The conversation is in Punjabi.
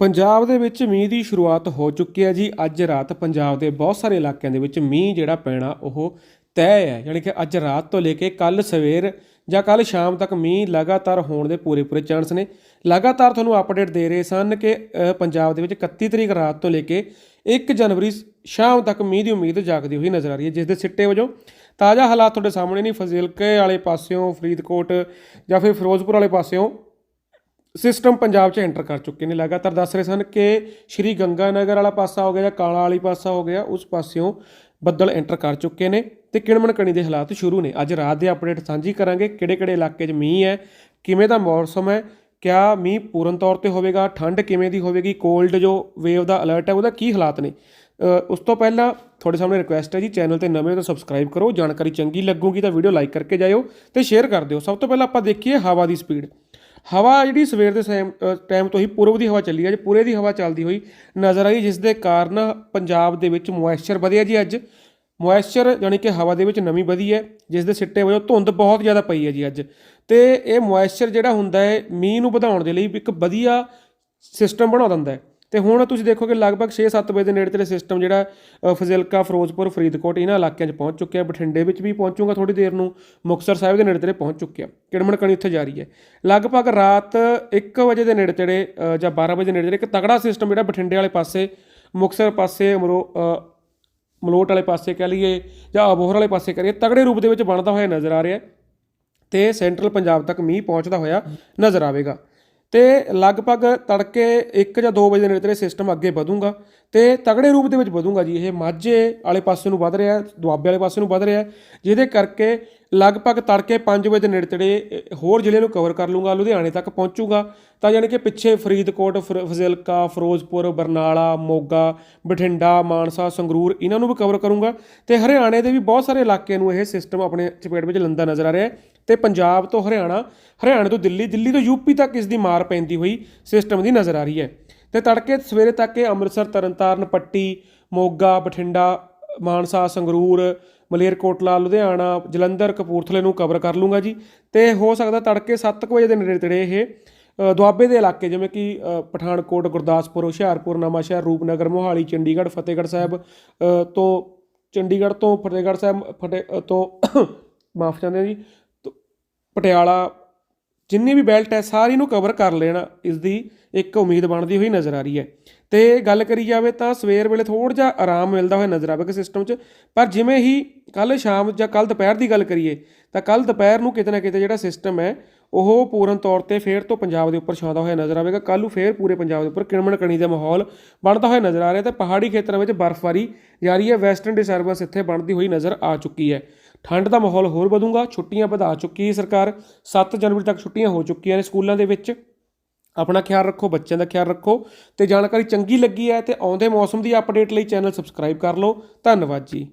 ਪੰਜਾਬ ਦੇ ਵਿੱਚ ਮੀਂਹ ਦੀ ਸ਼ੁਰੂਆਤ ਹੋ ਚੁੱਕੀ ਹੈ ਜੀ। ਅੱਜ ਰਾਤ ਪੰਜਾਬ ਦੇ ਬਹੁਤ ਸਾਰੇ ਇਲਾਕਿਆਂ ਦੇ ਵਿੱਚ ਮੀਂਹ ਜਿਹੜਾ ਪੈਣਾ ਉਹ ਤੈਅ ਹੈ। ਯਾਨੀ ਕਿ ਅੱਜ ਰਾਤ ਤੋਂ ਲੈ ਕੇ ਕੱਲ ਸਵੇਰ ਜਾਂ ਕੱਲ ਸ਼ਾਮ ਤੱਕ ਮੀਂਹ ਲਗਾਤਾਰ ਹੋਣ ਦੇ ਪੂਰੇ ਪੂਰੇ ਚਾਂਸ ਨੇ। ਲਗਾਤਾਰ ਤੁਹਾਨੂੰ ਅਪਡੇਟ ਦੇ ਰਹੇ ਸਨ ਕਿ ਪੰਜਾਬ ਦੇ ਵਿੱਚ 31 ਤਰੀਕ ਰਾਤ ਤੋਂ ਲੈ ਕੇ 1 ਜਨਵਰੀ ਸ਼ਾਮ ਤੱਕ ਮੀਂਹ ਦੀ ਉਮੀਦ ਜਾਗਦੀ ਹੋਈ ਨਜ਼ਰ ਆ ਰਹੀ ਹੈ, ਜਿਸ ਦੇ ਸਿੱਟੇ ਵਜੋਂ ਤਾਜ਼ਾ ਹਾਲਾਤ ਤੁਹਾਡੇ ਸਾਹਮਣੇ ਨਹੀਂ ਫਜ਼ਿਲਕੇ ਵਾਲੇ ਪਾਸਿਓਂ ਫਰੀਦਕੋਟ ਜਾਂ ਫਿਰ ਫਿਰੋਜ਼ਪੁਰ ਵਾਲੇ ਪਾਸਿਓਂ ਸਿਸਟਮ ਪੰਜਾਬ 'ਚ ਐਂਟਰ ਕਰ ਚੁੱਕੇ ਨੇ ਲਗਾਤਾਰ। ਦੱਸ ਰਹੇ ਸਨ ਕਿ ਸ਼੍ਰੀ ਗੰਗਾ ਨਗਰ ਵਾਲਾ ਪਾਸਾ ਹੋ ਗਿਆ ਜਾਂ ਕਾਲਾ ਵਾਲੀ ਪਾਸਾ ਹੋ ਗਿਆ, ਉਸ ਪਾਸਿਓਂ ਬੱਦਲ ਐਂਟਰ ਕਰ ਚੁੱਕੇ ਨੇ ਤੇ ਕਿਣਮਣ ਕਣੀ ਦੇ ਹਾਲਾਤ ਸ਼ੁਰੂ ਨੇ। ਅੱਜ ਰਾਤ ਦੇ ਅਪਡੇਟ ਸਾਂਝੀ ਕਰਾਂਗੇ ਕਿਹੜੇ ਕਿਹੜੇ ਇਲਾਕੇ 'ਚ ਮੀਂਹ ਹੈ, ਕਿਵੇਂ ਦਾ ਮੌਸਮ ਹੈ, ਕਿਆ ਮੀਂਹ ਪੂਰਨ ਤੌਰ ਤੇ ਹੋਵੇਗਾ, ਠੰਡ ਕਿਵੇਂ ਦੀ ਹੋਵੇਗੀ ਕੋਲਡ ਜੋ ਵੇਵ ਦਾ ਅਲਰਟ ਹੈ, ਉਹਦਾ ਕੀ ਹਾਲਾਤ ਨੇ। ਉਸ ਤੋਂ ਪਹਿਲਾਂ ਤੁਹਾਡੇ ਸਾਹਮਣੇ ਰਿਕੁਐਸਟ ਹੈ ਜੀ ਚੈਨਲ ਤੇ ਨਵੇਂ ਹੋ ਤਾਂ ਸਬਸਕ੍ਰਾਈਬ ਕਰੋ, ਜਾਣਕਾਰੀ ਚੰਗੀ ਲੱਗੂਗੀ ਤਾਂ ਵੀਡੀਓ ਲਾਈਕ ਕਰਕੇ ਜਾਇਓ ਤੇ ਸ਼ੇਅਰ ਕਰ ਦਿਓ। ਸਭ ਤੋਂ ਪਹਿਲਾਂ ਆਪਾਂ ਦੇਖੀਏ ਹਵਾ ਦੀ ਸਪੀਡ ਹਵਾ ਜਿਹੜੀ ਸਵੇਰ ਦੇ ਟਾਈਮ ਤੋਂ ਹੀ ਪੂਰਬ ਦੀ ਹਵਾ ਚੱਲੀ ਹੈ ਅੱਜ ਪੂਰੇ ਦੀ ਹਵਾ ਚੱਲਦੀ ਹੋਈ ਨਜ਼ਰ ਆਈ, ਜਿਸ ਦੇ ਕਾਰਨ ਪੰਜਾਬ ਦੇ ਵਿੱਚ ਮੋਇਸਚਰ ਵਧਿਆ ਜੀ ਅੱਜ। ਮੋਇਸਚਰ ਯਾਨੀ ਕਿ ਹਵਾ ਦੇ ਵਿੱਚ ਨਮੀ ਵਧੀ ਹੈ, ਜਿਸ ਦੇ ਸਿੱਟੇ ਵਜੋਂ ਧੁੰਦ ਬਹੁਤ ਜ਼ਿਆਦਾ ਪਈ ਹੈ ਜੀ ਅੱਜ। ਤੇ ਇਹ ਮੋਇਸਚਰ ਜਿਹੜਾ ਹੁੰਦਾ ਹੈ, ਮੀਂਹ ਨੂੰ ਵਧਾਉਣ ਦੇ ਲਈ ਇੱਕ ਵਧੀਆ ਸਿਸਟਮ ਬਣਾ ਦਿੰਦਾ ਹੈ। ਤੇ ਹੁਣ ਤੁਸੀਂ ਦੇਖੋਗੇ ਲਗਭਗ 6-7 ਵਜੇ ਦੇ ਨੇੜੇ ਤੇੜੇ ਸਿਸਟਮ ਜਿਹੜਾ ਫਜ਼ਿਲਕਾ, ਫਿਰੋਜ਼ਪੁਰ, ਫਰੀਦਕੋਟ, ਇਹਨਾਂ ਇਲਾਕਿਆਂ 'ਚ ਪਹੁੰਚ ਚੁੱਕਿਆ। ਬਠਿੰਡੇ ਵਿੱਚ ਵੀ ਪਹੁੰਚੂਗਾ ਥੋੜੀ ਦੇਰ ਨੂੰ। ਮੁਕਤਸਰ ਸਾਹਿਬ ਦੇ ਨੇੜੇ ਤੇੜੇ ਪਹੁੰਚ ਚੁੱਕਿਆ। ਕਿੜਮਣ ਕਣੀ ਉੱਥੇ ਜਾਰੀ ਹੈ। ਲਗਭਗ ਰਾਤ 1 ਵਜੇ ਦੇ ਨੇੜੇ ਤੇੜੇ ਜਾਂ 12 ਵਜੇ ਦੇ ਨੇੜੇ ਤੇੜੇ ਇੱਕ ਤਗੜਾ ਸਿਸਟਮ ਜਿਹੜਾ ਬਠਿੰਡੇ ਵਾਲੇ ਪਾਸੇ, ਮੁਕਤਸਰ ਪਾਸੇ ਅਮਰੋ ਮਲੋਟ ਵਾਲੇ ਪਾਸੇ ਕਹਿ ਲਈਏ, ਜਾਂ ਅਬੋਹਰ ਵਾਲੇ ਪਾਸੇ ਕਰੀਏ ਤਗੜੇ ਰੂਪ ਦੇ ਵਿੱਚ ਬਣਦਾ ਹੋਇਆ ਨਜ਼ਰ ਆ ਰਿਹਾ ਹੈ ਤੇ ਸੈਂਟਰਲ ਪੰਜਾਬ ਤੱਕ ਮੀਂਹ ਪਹੁੰਚਦਾ ਹੋਇਆ ਨਜ਼ਰ ਆਵੇਗਾ। ਤੇ ਲਗਭਗ ਤੜਕੇ 1 ਜਾਂ 2 ਵਜੇ ਦੇ ਨੇੜੇ ਤੇੜੇ ਸਿਸਟਮ ਅੱਗੇ ਵਧੂਗਾ ਤੇ ਤਗੜੇ ਰੂਪ ਦੇ ਵਿੱਚ ਵਧੂਗਾ ਜੀ। ਇਹ ਮਾਝੇ ਵਾਲੇ ਪਾਸੇ ਨੂੰ ਵਧ ਰਿਹਾ, ਦੁਆਬੇ ਵਾਲੇ ਪਾਸੇ ਨੂੰ ਵਧ ਰਿਹਾ, ਜਿਹਦੇ ਕਰਕੇ ਲਗਭਗ ਤੜਕੇ 5 ਵਜੇ ਦੇ ਨੇੜੇ ਤੇੜੇ ਹੋਰ ਜ਼ਿਲ੍ਹੇ ਨੂੰ ਕਵਰ ਕਰ ਲੂੰਗਾ ਲੁਧਿਆਣੇ ਤੱਕ ਪਹੁੰਚੂਗਾ। ਤਾਂ ਯਾਨੀ ਕਿ ਪਿੱਛੇ ਫਰੀਦਕੋਟ ਫਜ਼ਿਲਕਾ, ਫਿਰੋਜ਼ਪੁਰ, ਬਰਨਾਲਾ, ਮੋਗਾ, ਬਠਿੰਡਾ, ਮਾਨਸਾ, ਸੰਗਰੂਰ, ਇਹਨਾਂ ਨੂੰ ਵੀ ਕਵਰ ਕਰੂੰਗਾ। ਤੇ ਹਰਿਆਣੇ ਦੇ ਵੀ ਬਹੁਤ ਸਾਰੇ ਇਲਾਕੇ ਨੂੰ ਇਹ ਸਿਸਟਮ ਆਪਣੇ ਚਪੇਟ ਵਿੱਚ ਲੰਦਾ ਨਜ਼ਰ ਆ ਰਿਹਾ ਹੈ। ਤੇ ਪੰਜਾਬ ਤੋਂ ਹਰਿਆਣਾ, ਹਰਿਆਣੇ ਤੋਂ ਦਿੱਲੀ ਦਿੱਲੀ ਤੋਂ ਯੂਪੀ ਤੱਕ ਇਸ ਦੀ ਮਾਰ ਪੈਂਦੀ ਹੋਈ ਸਿਸਟਮ ਦੀ ਨਜ਼ਰ ਆ ਰਹੀ ਹੈ। ਤੇ ਤੜਕੇ ਸਵੇਰੇ ਤੱਕ ਇਹ ਅੰਮ੍ਰਿਤਸਰ, ਤਰਨਤਾਰਨ, ਪੱਟੀ, ਮੋਗਾ, ਬਠਿੰਡਾ, ਮਾਨਸਾ, ਸੰਗਰੂਰ, ਮਲੇਰਕੋਟਲਾ, ਲੁਧਿਆਣਾ, ਜਲੰਧਰ, ਕਪੂਰਥਲੇ ਨੂੰ ਕਵਰ ਕਰ ਲੂੰਗਾ ਜੀ। ਤੇ ਹੋ ਸਕਦਾ ਤੜਕੇ 7 ਵਜੇ ਦੇ ਨੇੜੇ ਤੇੜੇ ਇਹ ਦੁਆਬੇ ਦੇ ਇਲਾਕੇ ਜਿਵੇਂ ਕਿ ਪਠਾਨਕੋਟ, ਗੁਰਦਾਸਪੁਰ, ਹੁਸ਼ਿਆਰਪੁਰ, ਨਵਾਂਸ਼ਹਿਰ, ਰੂਪਨਗਰ, ਮੋਹਾਲੀ, ਚੰਡੀਗੜ੍ਹ, ਫਤਿਹਗੜ੍ਹ ਸਾਹਿਬ ਤੋਂ ਚੰਡੀਗੜ੍ਹ ਤੋਂ ਫਤਿਹਗੜ੍ਹ ਸਾਹਿਬ, ਫਤਿਹ ਤੋਂ ਮਾਫ ਚਾਹੁੰਦੇ ਹਾਂ ਜੀ ਪਟਿਆਲਾ, ਜਿੰਨੀ ਵੀ ਬੈਲਟ ਹੈ, ਸਾਰੀ ਨੂੰ ਕਵਰ ਕਰ ਲੈਣਾ ਇਸ ਦੀ ਇੱਕ ਉਮੀਦ ਬਣਦੀ ਹੋਈ ਨਜ਼ਰ ਆ ਰਹੀ ਹੈ। ਤੇ ਗੱਲ ਕਰੀ ਜਾਵੇ ਤਾਂ ਸਵੇਰ ਵੇਲੇ ਥੋੜਾ ਜਿਹਾ ਆਰਾਮ ਮਿਲਦਾ ਹੋਇਆ ਨਜ਼ਰ ਆਵੇਗਾ ਸਿਸਟਮ 'ਚ। ਪਰ ਜਿਵੇਂ ਹੀ ਕੱਲ ਸ਼ਾਮ ਜਾਂ ਕੱਲ ਦੁਪਹਿਰ ਦੀ ਗੱਲ ਕਰੀਏ, ਤਾਂ ਕੱਲ ਦੁਪਹਿਰ ਨੂੰ ਕਿਤੇ ਨਾ ਕਿਤੇ ਜਿਹੜਾ ਸਿਸਟਮ ਹੈ, ਉਹ ਪੂਰਨ ਤੌਰ ਤੇ ਫੇਰ ਤੋਂ ਪੰਜਾਬ ਦੇ ਉੱਪਰ ਛਾਉਂਦਾ ਹੋਇਆ ਨਜ਼ਰ ਆਵੇਗਾ। ਕੱਲ ਨੂੰ ਫੇਰ ਪੂਰੇ ਪੰਜਾਬ ਦੇ ਉੱਪਰ ਕਿਣਮਣ ਕਣੀ ਦਾ ਮਾਹੌਲ ਬਣਦਾ ਹੋਇਆ ਨਜ਼ਰ ਆ ਰਿਹਾ ਤੇ ਪਹਾੜੀ ਖੇਤਰਾਂ ਵਿੱਚ ਬਰਫ਼ਬਾਰੀ ਜਾਰੀ ਹੈ। ਵੈਸਟਰਨ ਡਿਸਟਰਬੈਂਸ ਇੱਥੇ ਬਣਦੀ ਹੋਈ ਨਜ਼ਰ ਆ ਚੁੱਕੀ ਹੈ। ਠੰਡ ਦਾ ਮਾਹੌਲ ਹੋਰ ਵਧੂਗਾ, ਛੁੱਟੀਆਂ ਵਧਾ ਚੁੱਕੀ ਹੈ ਸਰਕਾਰ 7 ਜਨਵਰੀ ਤੱਕ ਛੁੱਟੀਆਂ ਹੋ ਚੁੱਕੀਆਂ ਨੇ ਸਕੂਲਾਂ ਦੇ ਵਿੱਚ। ਆਪਣਾ ਖਿਆਲ ਰੱਖੋ, ਬੱਚਿਆਂ ਦਾ ਖਿਆਲ ਰੱਖੋ। ਤੇ ਜਾਣਕਾਰੀ ਚੰਗੀ ਲੱਗੀ ਹੈ ਤੇ ਆਉਂਦੇ ਮੌਸਮ ਦੀ ਅਪਡੇਟ ਲਈ ਚੈਨਲ ਸਬਸਕ੍ਰਾਈਬ ਕਰ ਲਓ। ਧੰਨਵਾਦ ਜੀ।